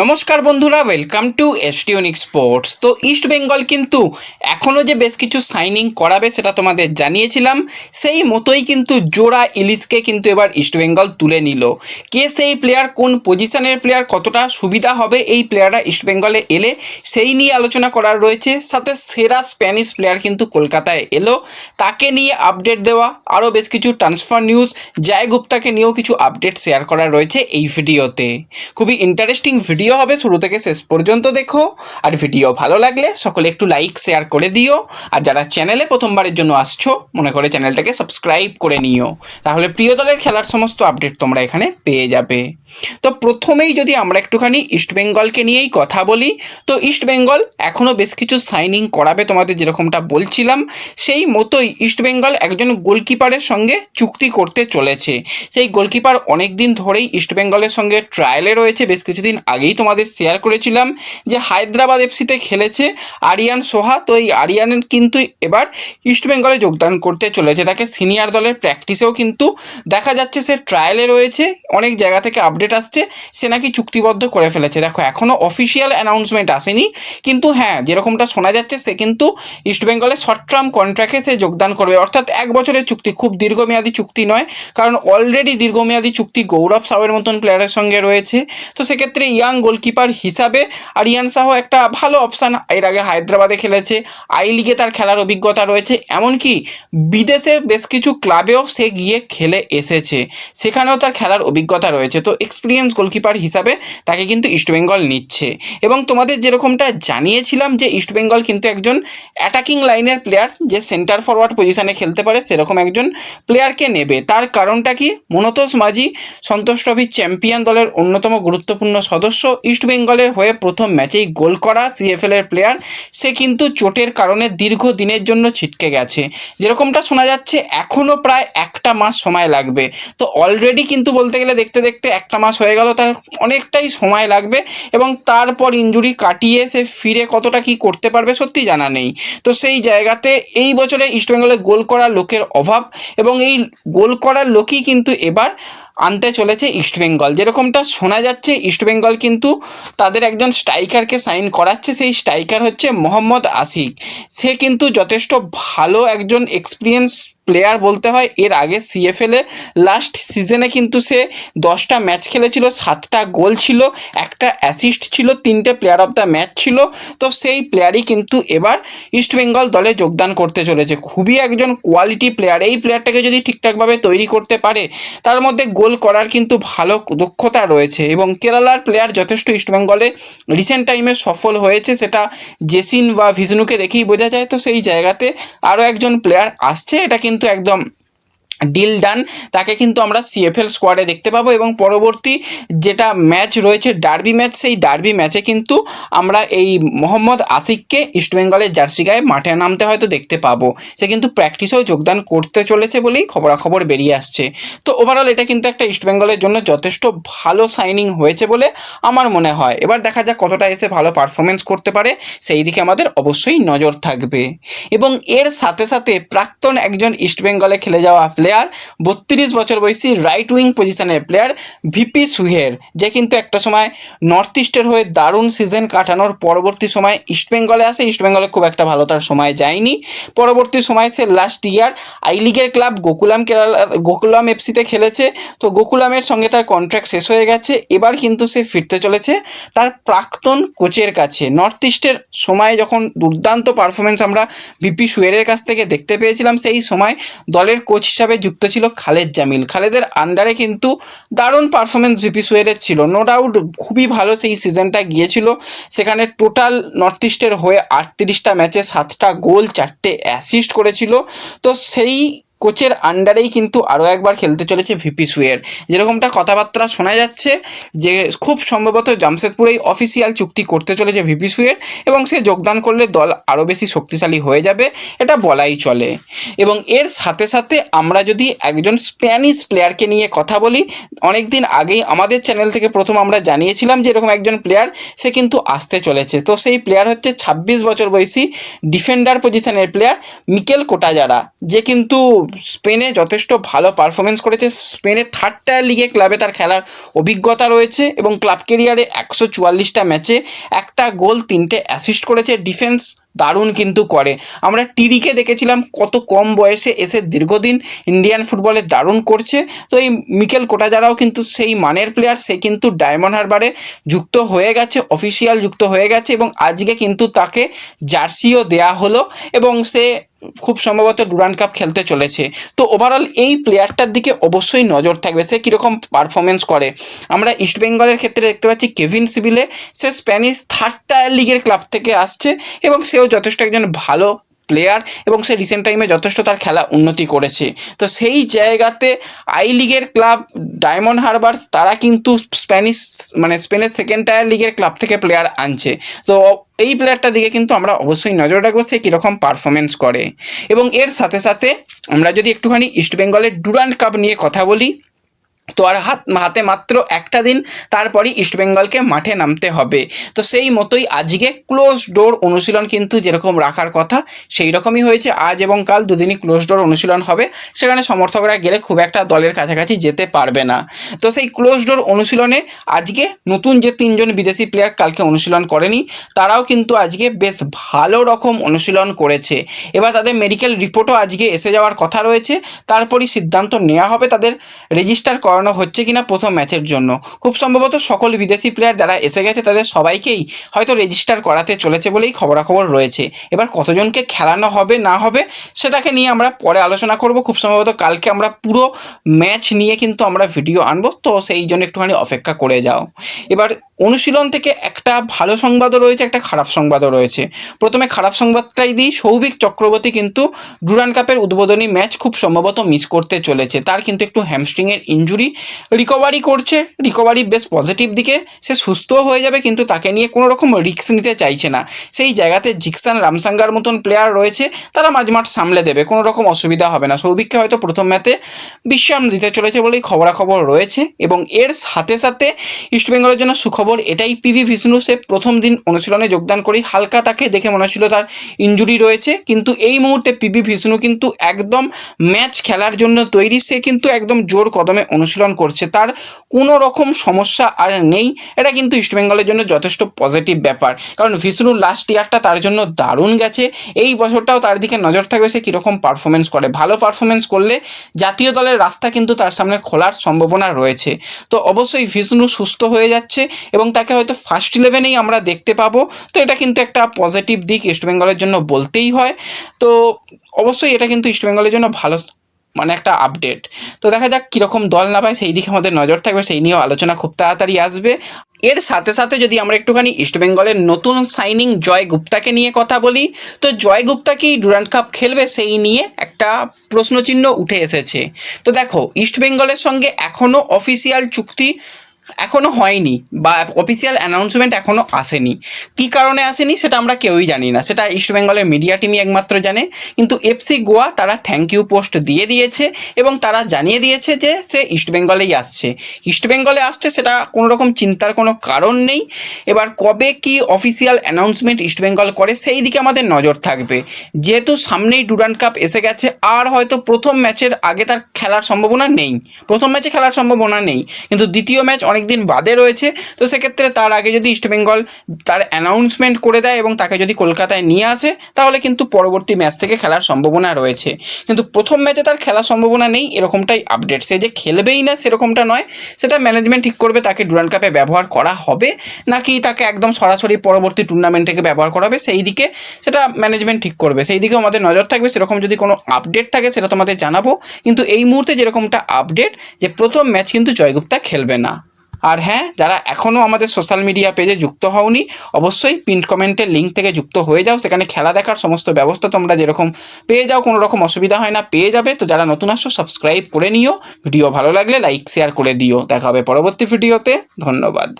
নমস্কার বন্ধুরা welcome to এসটিউনিক স্পোর্টস তো ইস্ট বেঙ্গল কিন্তু এখনও যে বেশ কিছু সাইনিং করাবে সেটা তোমাদের জানিয়েছিলাম, সেই মতোই কিন্তু জোড়া ইলিশকে কিন্তু এবার ইস্ট বেঙ্গল তুলে নিল। কে সেই প্লেয়ার কোন পজিশনের প্লেয়ার কতটা সুবিধা হবে এই প্লেয়াররা ইস্ট বেঙ্গলে এলে, সেই নিয়ে আলোচনা করার রয়েছে। সাথে সেরা স্প্যানিশ প্লেয়ার কিন্তু কলকাতায় এলো। তাকে নিয়ে আপডেট দেওয়া, আরও বেশ কিছু ট্রান্সফার নিউজ জয় গুপ্তাকে নিয়েও কিছু আপডেট শেয়ার করা রয়েছে এই ভিডিওতে খুবই ইন্টারেস্টিং ভিডিও হবে শুরু থেকে শেষ পর্যন্ত দেখো। আর ভিডিও ভালো লাগলে সকলে একটু লাইক শেয়ার করে দিও। আর যারা চ্যানেলে প্রথমবারের জন্য আসছো, মনে করে চ্যানেলটাকে সাবস্ক্রাইব করে নিও। তাহলে প্রিয় দলের খেলার সমস্ত আপডেট তোমরা এখানে পেয়ে যাবে। তো প্রথমেই যদি আমরা একটুখানি ইস্টবেঙ্গলকে নিয়েই কথা বলি, তো ইস্টবেঙ্গল এখনও বেশ কিছু সাইনিং করাবে তোমাদের যেরকমটা বলছিলাম। সেই মতোই ইস্টবেঙ্গল একজন গোলকিপারের সঙ্গে চুক্তি করতে চলেছে। সেই গোলকিপার অনেক দিন ধরেই ইস্টবেঙ্গলের সঙ্গে ট্রায়ালে রয়েছে, বেশ কিছুদিন আগেই তোমাদের শেয়ার করেছিলাম যে হায়দ্রাবাদ এফসিতে খেলেছে আরিয়ান সোহা। তো এই আরিয়ানের কিন্তু এবার ইস্টবেঙ্গলে যোগদান করতে চলেছে। তাকে সিনিয়র দলের প্র্যাকটিসেও কিন্তু দেখা যাচ্ছে সে ট্রায়ালে রয়েছে। অনেক জায়গা থেকে আপডেট আসছে। সে নাকি চুক্তিবদ্ধ করে ফেলেছে। দেখো এখনও অফিসিয়াল অ্যানাউন্সমেন্ট আসেনি। কিন্তু হ্যাঁ যেরকমটা শোনা যাচ্ছে, সে কিন্তু ইস্টবেঙ্গলের শর্ট টার্ম কন্ট্রাক্টে সে যোগদান করবে। অর্থাৎ এক বছরের চুক্তি, খুব দীর্ঘমেয়াদী চুক্তি নয়। কারণ অলরেডি দীর্ঘমেয়াদী চুক্তি গৌরব সাহের মতন প্লেয়ারের সঙ্গে রয়েছে। তো সেক্ষেত্রে ইয়াং গোলকিপার হিসাবে আরিয়ান শাহ একটা ভালো অপশান এর আগে হায়দ্রাবাদে খেলেছে। আই লিগে তার খেলার অভিজ্ঞতা রয়েছে, এমনকি বিদেশে বেশ কিছু ক্লাবেও সে গিয়ে খেলে এসেছে। সেখানেও তার খেলার অভিজ্ঞতা রয়েছে। তো এক্সপিরিয়েন্স গোলকিপার হিসাবে তাকে কিন্তু ইস্টবেঙ্গল নিচ্ছে। এবং তোমাদের যেরকমটা জানিয়েছিলাম যে ইস্টবেঙ্গল কিন্তু একজন অ্যাটাকিং লাইনের প্লেয়ার যে সেন্টার ফরওয়ার্ড পজিশনে খেলতে পারে, সেরকম একজন প্লেয়ারকে নেবে। তার কারণটা কি? মনোতোষ মাঝি সন্তোষ ট্রফির চ্যাম্পিয়ন দলের অন্যতম গুরুত্বপূর্ণ সদস্য। ইস্টবেঙ্গলের হয়ে প্রথম ম্যাচেই গোল করা সিএফএল এর প্লেয়ার সে কিন্তু চোটের কারণে দীর্ঘ দিনের জন্য ছিটকে গেছে। যেরকমটা শোনা যাচ্ছে এখনও প্রায় একটা মাস সময় লাগবে। তো অলরেডি কিন্তু বলতে গেলে দেখতে দেখতে একটা মাস হয়ে গেল, তার অনেকটাই সময় লাগবে এবং তারপর ইঞ্জুরি কাটিয়ে সে ফিরে কতটা কি করতে পারবে সত্যি জানা নেই। তো সেই জায়গাতে এই বছরে ইস্টবেঙ্গলে গোল করা লোকের অভাব এবং এই গোল করার লোকই কিন্তু এবার আনতে চলেছে ইস্টবেঙ্গল যেরকমটা শোনা যাচ্ছে ইস্টবেঙ্গল কিন্তু তাদের একজন স্ট্রাইকারকে সাইন করাচ্ছে, সেই স্ট্রাইকার হচ্ছে মোহাম্মদ আসিক। সে কিন্তু যথেষ্ট ভালো একজন এক্সপিরিয়েন্স প্লেয়ার বলতে হয়, এর আগে সিএফএলে লাস্ট সিজনে কিন্তু সে দশটা ম্যাচ খেলেছিল, সাতটা গোল ছিল, একটা অ্যাসিস্ট ছিল, তিনটে প্লেয়ার অফ দ্য ম্যাচ ছিল। তো সেই প্লেয়ারই কিন্তু এবার ইস্টবেঙ্গল দলে যোগদান করতে চলেছে। খুবই একজন কোয়ালিটি প্লেয়ার এই প্লেয়ারটাকে যদি ঠিকঠাকভাবে তৈরি করতে পারে, তার মধ্যে গোল করার কিন্তু ভালো দক্ষতা রয়েছে এবং কেরালার প্লেয়ার যথেষ্ট ইস্টবেঙ্গলে রিসেন্ট টাইমে সফল হয়েছে, সেটা জেসিন বা ভিজনুকে দেখেই বোঝা যায়। তো সেই জায়গাতে আরও একজন প্লেয়ার আসছে, এটা কিন্তু একদম ডিল ডান তাকে কিন্তু আমরা সিএফএল স্কোয়াডে দেখতে পাবো এবং পরবর্তী যেটা ম্যাচ রয়েছে ডার্বি ম্যাচ সেই ডার্বি ম্যাচে কিন্তু আমরা এই মোহাম্মদ আশিককে ইস্টবেঙ্গলের জার্সি গায়ে মাঠে নামতে হয়তো দেখতে পাবো। সে কিন্তু প্র্যাকটিসেও যোগদান করতে চলেছে বলেই খবরাখবর বেরিয়ে আসছে। তো ওভারঅল এটা কিন্তু একটা ইস্টবেঙ্গলের জন্য যথেষ্ট ভালো সাইনিং হয়েছে বলে আমার মনে হয়। এবার দেখা যাক কতটা এসে ভালো পারফরমেন্স করতে পারে। সেই দিকে আমাদের অবশ্যই নজর থাকবে। এবং এর সাথে সাথে প্রাক্তন একজন ইস্টবেঙ্গলে খেলে যাওয়া প্লেয়ার বত্রিশ বছর বয়সী রাইট উইং পজিশনের প্লেয়ার ভিপি সুহের যে কিন্তু একটা সময় নর্থ ইস্টের হয়ে দারুণ সিজন কাটানোর পরবর্তী সময় ইস্টবেঙ্গলে আসে ইস্টবেঙ্গলে খুব একটা ভালো তার সময় যায়নি। পরবর্তী সময় সে লাস্ট ইয়ার আই লিগের ক্লাব গোকুলাম কেরালা গোকুলাম এফসিতে খেলেছে। তো গোকুলামের সঙ্গে তার কন্ট্রাক্ট শেষ হয়ে গেছে। এবার কিন্তু সে ফিরতে চলেছে তার প্রাক্তন কোচের কাছে। নর্থ ইস্টের সময় যখন দুর্দান্ত পারফরমেন্স আমরা ভিপি সুয়েরের কাছ থেকে দেখতে পেয়েছিলাম, সেই সময় দলের কোচ হিসাবে যুক্ত ছিল খালেদ জামিল। খালেদের আন্ডারে কিন্তু দারুণ পারফরমেন্স ভিপি সোয়েরের ছিল। নো ডাউট খুবই ভালো সেই সিজনটা গিয়েছিল। সেখানে টোটাল নর্থ ইস্টের হয়ে আটত্রিশটা ম্যাচে সাতটা গোল চারটে অ্যাসিস্ট করেছিল। তো সেই কোচের আন্ডারেই কিন্তু আরও একবার খেলতে চলেছে ভিপি সুয়ের। যেরকমটা কথাবার্তা শোনা যাচ্ছে যে, খুব সম্ভবত জামশেদপুরেই অফিসিয়াল চুক্তি করতে চলেছে ভিপি সুয়ের এবং সে যোগদান করলে দল আরও বেশি শক্তিশালী হয়ে যাবে, এটা বলাই চলে। এবং এর সাথে সাথে আমরা যদি একজন স্প্যানিশ প্লেয়ারকে নিয়ে কথা বলি অনেক দিন আগেই আমাদের চ্যানেল থেকে প্রথম আমরা জানিয়েছিলাম যে, এরকম একজন প্লেয়ার সে কিন্তু আসতে চলেছে। তো সেই প্লেয়ার হচ্ছে ছাব্বিশ বছর বয়সী ডিফেন্ডার পজিশনের প্লেয়ার মিকেল কোটাজারা, যে কিন্তু স্পেনে যথেষ্ট ভালো পারফরমেন্স করেছে। স্পেনে থার্ড টায়ার লিগে ক্লাবে তার খেলার অভিজ্ঞতা রয়েছে এবং ক্লাব কেরিয়ারে একশো চুয়াল্লিশটা ম্যাচে একটা গোল তিনটে অ্যাসিস্ট করেছে। ডিফেন্স দারুণ কিন্তু করে। আমরা টিরিকে দেখেছিলাম কত কম বয়সে এসে দীর্ঘদিন ইন্ডিয়ান ফুটবলে দারুণ করছে। তো এই মিকেল কোটাজারাও কিন্তু সেই মানের প্লেয়ার সে কিন্তু ডায়মন্ড হারবারে যুক্ত হয়ে গেছে অফিসিয়াল যুক্ত হয়ে গেছে এবং আজকে কিন্তু তাকে জার্সিও দেয়া হলো এবং সে খুব সম্ভবত ডুরান্ড কাপ খেলতে চলেছে। তো ওভারঅল এই প্লেয়ারটার দিকে অবশ্যই নজর থাকবে, সে কীরকম পারফরমেন্স করে। আমরা ইস্টবেঙ্গলের ক্ষেত্রে দেখতে পাচ্ছি কেভিন সিভিলে, সে স্প্যানিশ থার্ড টায়ার লিগের ক্লাব থেকে আসছে এবং সেও যথেষ্ট একজন ভালো প্লেয়ার এবং সে রিসেন্ট টাইমে যথেষ্ট তার খেলা উন্নতি করেছে। তো সেই জায়গাতে আই লিগের ক্লাব ডায়মন্ড হারবার্স তারা কিন্তু স্প্যানিশ মানে স্পেনের সেকেন্ড টায়ার লিগের ক্লাব থেকে প্লেয়ার আনছে। তো এই প্লেয়ারটার দিকে কিন্তু আমরা অবশ্যই নজর রাখব সে কীরকম পারফরমেন্স করে। এবং এর সাথে সাথে আমরা যদি একটুখানি ইস্টবেঙ্গলের ডুরান্ড কাপ নিয়ে কথা বলি তো আর হাত হাতে মাত্র একটা দিন, তারপরই ইস্টবেঙ্গলকে মাঠে নামতে হবে। তো সেই মতোই আজকে ক্লোজ ডোর অনুশীলন কিন্তু যেরকম রাখার কথা, সেই রকমই হয়েছে। আজ এবং কাল দুদিনই ক্লোজ ডোর অনুশীলন হবে। সেখানে সমর্থকরা গেলে খুব একটা দলের কাছাকাছি যেতে পারবে না। তো সেই ক্লোজ ডোর অনুশীলনে আজকে নতুন যে তিনজন বিদেশি প্লেয়ার কালকে অনুশীলন করেনি, তারাও কিন্তু আজকে বেশ ভালো রকম অনুশীলন করেছে। এবার তাদের মেডিকেল রিপোর্টও আজকে এসে যাওয়ার কথা রয়েছে। তারপরই সিদ্ধান্ত নেওয়া হবে তাদের রেজিস্টার করানো হচ্ছে কিনা প্রথম ম্যাচের জন্য। খুব সম্ভবত সকল বিদেশি প্লেয়ার যারা এসে গেছে তাদের সবাইকেই হয়তো রেজিস্টার করাতে চলেছে বলেই খবরাখবর রয়েছে। এবার কতজনকে খেলানো হবে, না হবে, সেটাকে নিয়ে আমরা পরে আলোচনা করব। খুব সম্ভবত কালকে আমরা পুরো ম্যাচ নিয়ে কিন্তু আমরা ভিডিও আনব। তো সেই জন্য একটুখানি অপেক্ষা করে যাও। এবার অনুশীলন থেকে একটা ভালো সংবাদও রয়েছে, একটা খারাপ সংবাদও রয়েছে। প্রথমে খারাপ সংবাদটাই দিই, সৌভিক চক্রবর্তী কিন্তু ডুরান কাপের উদ্বোধনী ম্যাচ খুব সম্ভবত মিস করতে চলেছে। তার কিন্তু একটু হ্যামস্ট্রিংয়ের ইঞ্জুরি রিকভারি করছে রিকভারি বেশ পজিটিভ দিকে। সে সুস্থ হয়ে যাবে, কিন্তু তাকে নিয়ে কোনো রকম রিস্ক নিতে চাইছে না। সেই জায়গাতে জিকসান রামসাঙ্গার মতন প্লেয়ার রয়েছে, তারা মাঝমাঠ সামলে দেবে, কোনো রকম অসুবিধা হবে না। সৌভিককে হয়তো প্রথম ম্যাচে বিশ্রাম দিতে চলেছে বলেই খবরাখবর রয়েছে এবং এর সাথে সাথে ইস্টবেঙ্গলের জন্য সুখবর এটাই পিভি বিষ্ণু সে প্রথম দিন অনুশীলনে যোগদান করি হালকা তাকে দেখে মনে হচ্ছিল তার ইঞ্জুরি রয়েছে। কিন্তু এই মুহূর্তে পিভি বিষ্ণু কিন্তু একদম ম্যাচ খেলার জন্য তৈরি। সে কিন্তু একদম জোর কদমে অনুশীলন করছে। তার কোনো রকম সমস্যা আর নেই। এটা কিন্তু ইস্টবেঙ্গলের জন্য যথেষ্ট পজিটিভ ব্যাপার। কারণ বিষ্ণুর লাস্ট ইয়ারটা তার জন্য দারুণ গেছে। এই বছরটাও তার দিকে নজর থাকবে সে কীরকম পারফরমেন্স করে। ভালো পারফরমেন্স করলে জাতীয় দলের রাস্তা কিন্তু তার সামনে খোলার সম্ভাবনা রয়েছে। তো অবশ্যই বিষ্ণু সুস্থ হয়ে যাচ্ছে। এবং তাকে হয়তো ফার্স্ট ইলেভেনেই আমরা দেখতে পাবো। তো এটা কিন্তু একটা পজিটিভ দিক ইস্টবেঙ্গলের জন্য বলতেই হয়। তো অবশ্যই এটা কিন্তু ইস্টবেঙ্গলের জন্য ভালো মানে একটা আপডেট তো দেখা যাক কীরকম দল না পায়, সেই দিকে আমাদের নজর থাকবে, সেই নিয়েও আলোচনা খুব তাড়াতাড়ি আসবে। এর সাথে সাথে যদি আমরা একটুখানি ইস্টবেঙ্গলের নতুন সাইনিং জয় গুপ্তাকে নিয়ে কথা বলি, তো জয় গুপ্তা কি ডুরান্ড কাপ খেলবে সেই নিয়ে একটা প্রশ্নচিহ্ন উঠে এসেছে। তো দেখো ইস্টবেঙ্গলের সঙ্গে এখনও অফিসিয়াল চুক্তি এখনও হয়নি বা অফিসিয়াল অ্যানাউন্সমেন্ট এখনও আসেনি। কী কারণে আসেনি সেটা আমরা কেউই জানি না। সেটা ইস্টবেঙ্গলের মিডিয়া টিমই একমাত্র জানে। কিন্তু এফসি গোয়া তারা থ্যাংক ইউ পোস্ট দিয়ে দিয়েছে এবং তারা জানিয়ে দিয়েছে যে সে ইস্টবেঙ্গলেই আসছে। ইস্টবেঙ্গলে আসছে সেটা কোনো রকম চিন্তার কোনো কারণ নেই। এবার কবে কি অফিসিয়াল অ্যানাউন্সমেন্ট ইস্টবেঙ্গল করে সেই দিকে আমাদের নজর থাকবে। যেহেতু সামনেই ডুরান্ড কাপ এসে গেছে, আর হয়তো প্রথম ম্যাচের আগে তার খেলার সম্ভাবনা নেই। প্রথম ম্যাচে খেলার সম্ভাবনা নেই। কিন্তু দ্বিতীয় ম্যাচ অনেক দিন বাদে রয়েছে, তো সেক্ষেত্রে তার আগে যদি ইস্টবেঙ্গল তার অ্যানাউন্সমেন্ট করে দেয় এবং তাকে যদি কলকাতায় নিয়ে আসে, তাহলে কিন্তু পরবর্তী ম্যাচ থেকে খেলার সম্ভাবনা রয়েছে। কিন্তু প্রথম ম্যাচে তার খেলার সম্ভাবনা নেই, এরকমটাই আপডেট সে যে খেলবেই না সেরকমটা নয়, সেটা ম্যানেজমেন্ট ঠিক করবে, তাকে ডুরান কাপে ব্যবহার করা হবে, নাকি তাকে একদম সরাসরি পরবর্তী টুর্নামেন্ট থেকে ব্যবহার করা হবে, সেই দিকে সেটা ম্যানেজমেন্ট ঠিক করবে। সেই দিকেও আমাদের নজর থাকবে, সেরকম যদি কোনো আপডেট থাকে সেটা তোমাদের জানাব। কিন্তু এই মুহূর্তে যেরকমটা আপডেট যে প্রথম ম্যাচ কিন্তু জয়গুপ্তা খেলবে না। আর হ্যাঁ যারা এখনও আমাদের সোশ্যাল মিডিয়া পেজে যুক্ত হওনি, অবশ্যই পিন্ট কমেন্টের লিঙ্ক থেকে যুক্ত হয়ে যাও। সেখানে খেলা দেখার সমস্ত ব্যবস্থা তোমরা যেরকম পেয়ে যাও, কোনো রকম অসুবিধা হয় না, পেয়ে যাবে। তো যারা নতুন আসছো সাবস্ক্রাইব করে নিও। ভিডিও ভালো লাগলে লাইক শেয়ার করে দিও। দেখা হবে পরবর্তী ভিডিওতে ধন্যবাদ।